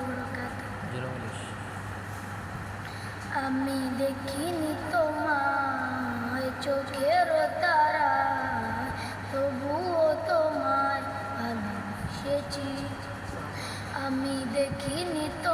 বরকাত জোরে বলিস আমি দেখিনি তোমায় চোখের তারা তবুও তোমায় আমি দেখিনি তোমায়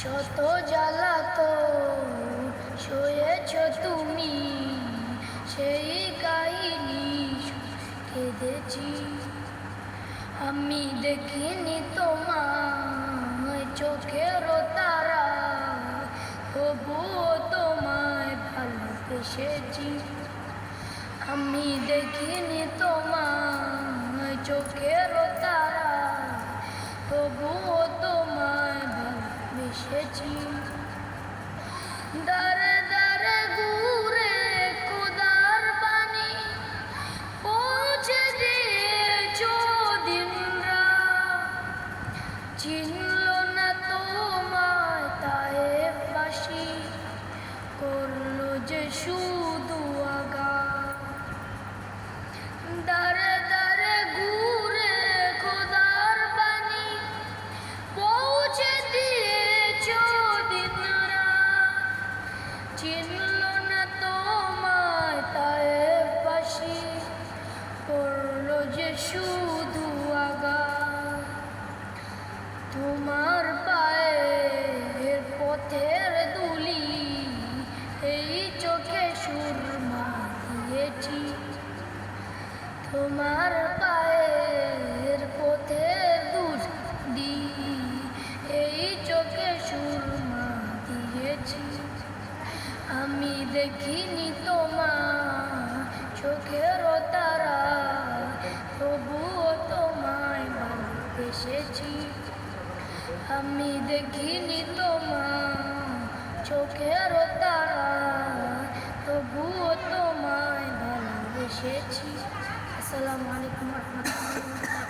শত জ্বালাতন সয়েছ তুমি, সেই কাহিনী কেঁদেছি। আমি দেখিনি তোমায় চোখের তারা, তবুও তোমায় ভালোবেসেছি। আমি দেখিনি তোমায় চোখের তারা, তবুও ভালোবেসেছি দারে দারে ঘুরে কোদার বাণী পৌঁছে দিয়েছ দিন চিনল না তোমায় তায়ে ফাঁসি করল যে শুধু আগা দারে শুধু আগা তোমার পায়ের পথের দুলি, এই চোখে সুরমা দিয়েছি। তোমার পায়ের পথের দুলি, এই চোখে সুরমা দিয়েছি। আমি দেখিনি তোমার চোখের তারা তবুও তোমায় ভালোবেসেছি আমি দেখিনি তোমার চোখের তারা তবুও তোমায় ভালোবেসেছি। আসসালামু আলাইকুম রহমতুল্লাহ।